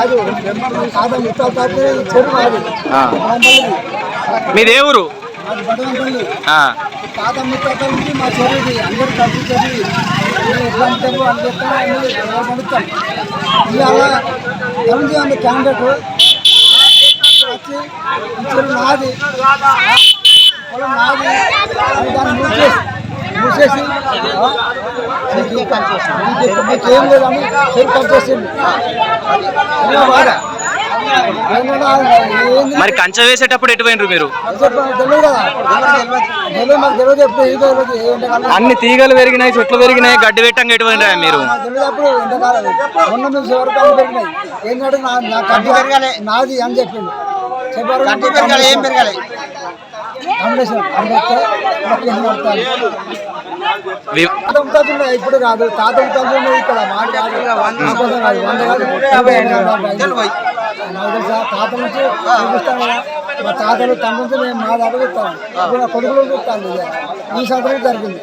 కాదు. కాదు చెరువు మాది. బాంబల్లి మీదే ఊరు ముత్తాత నుంచి మా చెరువుది. అందరూ కలిసి చెరువు ఎట్లా అంటే అని చెప్తాను అన్ని పండుతాం ఇవాళ ఎవరి అంత క్యాండిడేట్ వచ్చి ఈ చెరువు నాది. పొలం నాది. అని మీకు లేదని కట్ చేసింది మరి కంచె వేసేటప్పుడు ఎటు పోయినరు మీరు? అన్ని తీగలు పెరిగినాయి చెట్లు పెరిగినాయి గడ్డి పెట్టంగా ఎటు పోయినరా మీరు నాది అని చెప్పిండు. చెప్పారు. పెరగాలి ఏం పెరగాలి? ముత్తాతలు ఇప్పుడు కాదు తాత ఇక్కడ మాట కాదు. వంద యాభై తాత నుంచి చూపిస్తాను మా తాతలు తన నుంచి నేను మా దాకా చూస్తాను ఇప్పుడు నా కొడుకులు చూస్తాను ఇక. ఈ సంవత్సరం జరిగింది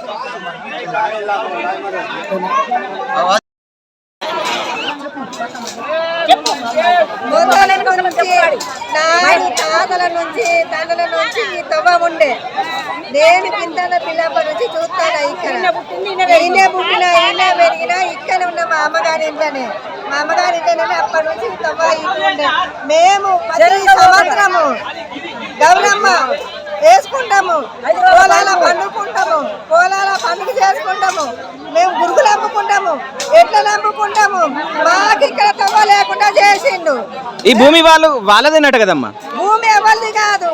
మొదల నుంచి తాతల నుంచి తండ్రుల నుంచి ఈ తవ్వ ఉండే. నేను కింద పిల్లప్ప నుంచి చూస్తాను ఇక్కడ. ఈయనే పుట్టిన ఈయనే పెరిగిన ఇక్కడ ఉన్న మా అమ్మగారి ఇంట్లోనే. మా అమ్మగారి ఇంట్లోనే అప్పటి నుంచి ఈ తవ్వ ఉండే. మేము ప్రతి సంవత్సరము గౌరమ్మ వేసుకుంటాము. పొలాల పండుకుంటాము. పొలాల పండుగ చేసుకుంటాము. మేము గురుగులు అమ్ముకుంటాము. ఎట్లా అమ్ముకుంటాము మాకు ఇక్కడ తవ్వ లేకుండా చేసిండు. ఈ భూమి వాళ్ళు వాళ్ళదేనట కదమ్మా? కాదు.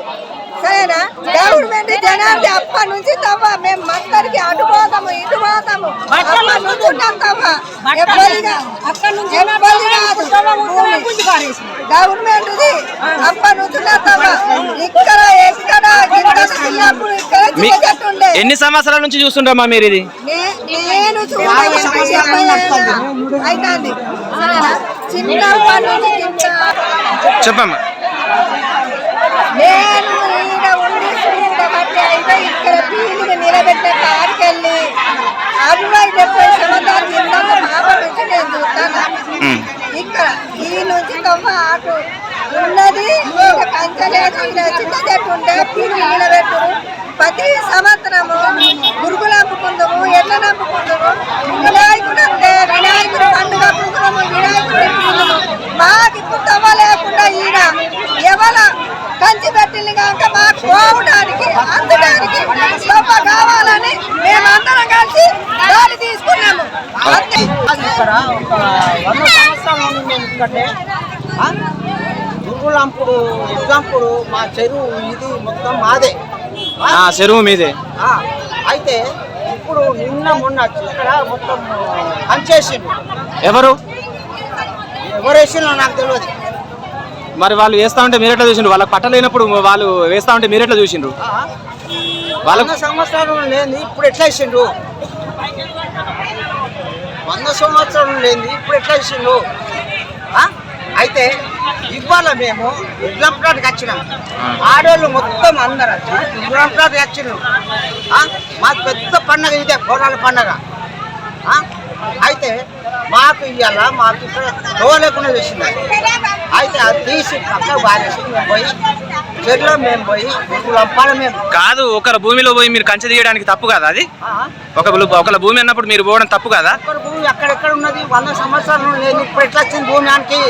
సరేనా? గవర్నమెంట్ జనాలు అప్పటి నుంచి తవ్వ. మేము మందరికి అటు పోతాము ఇటు పోతాము. అప్పటి నుంచి ఉంటాం తవ్వ. ఎవరిది ఎవరిది కాదు. భూమి. గవర్నమెంట్ది అప్పటి నుంచి ఉన్నాం తవ్వ. ఇక్కడ ఎక్కడ గింత చిన్నప్పుడు ఇక్కడ మీ చిన్న చెట్టు ఉండే. ఎన్ని సంవత్సరాల నుంచి చూస్తుండమ్మా మీరు ఇది? నేను చెప్పమ్మా. నేను ఈడ ఉండి చూడబట్టి అయితే ఇక్కడ పీలిని నిలబెట్టిన కాడికెళ్ళి అరవై డెబ్బై సంవత్సరాల కింద పాప నుంచి నేను చూస్తాను. ఇక్కడ ఈ నుంచి తొమ్మ ఆటు. ఉన్నది కంచలేదు ఈడ చిన్న చెట్టు ఉంటే పీలి నిలబెట్టురు ప్రతి సంవత్సరము గురుగులు అమ్ముకుందాము ఎట్లా నమ్ముకుందాము వినాయకుడు అంటే వినాయకుడు పండుగ పురుగులము వినాయకుడు పీలుము మాకు ఇప్పుడు తవ్వ లేకుండా ఈడ ఎవల కంచి పెట్టింది కాక మాకు పోవడానికి అందడానికి కావాలని మేమందరం కలిసి దారి తీసుకున్నాము. ఇక్కడ ఒక వంద సంవత్సరాల నుండి నేను ఇక్కడే గురుగులంపుడు ఎగ్జాంపుడు మా చెరువు ఇది మొత్తం మాదే. చెరువు మీదే. ఆ, అయితే ఇప్పుడు నిన్న మొన్న ఇక్కడ మొత్తం కంచేసిండు ఎవరు? ఎవరు వేసిందో నాకు తెలియదు. మరి వాళ్ళు వేస్తా ఉంటే మీరెట్లా చూసిండ్రు? వాళ్ళకి పట్టలేనప్పుడు వాళ్ళు వేస్తా ఉంటే మీరెట్లా చూసిండ్రు? వంద సంవత్సరాలు లేని ఇప్పుడు ఎట్లా వేసిండు వంద సంవత్సరాలు లేని ఇప్పుడు ఎట్లా ఆ? అయితే ఇవాళ మేము ఎగ్జాంపుల్కి వచ్చినాం. ఆడవాళ్ళు మొత్తం అందరు ఎగ్జాంపుల్కి వచ్చినాం ఆ? మాకు పెద్ద పండగ ఇదే బోనాల పండగ? అయితే మాకు ఇవాళ మాకు ఇక్కడ దోవ లేకుండా చేసింది. అయితే అది తీసి పక్కకు బారేసి మేము పోయి చెరువులో మేము పోయి లంపాల మేము కాదు ఒకరి భూమిలో పోయి మీరు కంచె తీయడానికి తప్పు కదా అది? ఒక ఒకళ్ళ భూమి అన్నప్పుడు మీరు పోవడం తప్పు కదా? ఒక్కరి భూమి ఎక్కడెక్కడ ఉన్నది? వంద సంవత్సరాలు లేని ఇప్పుడు ఎట్లా వచ్చింది భూమి ఆనికి?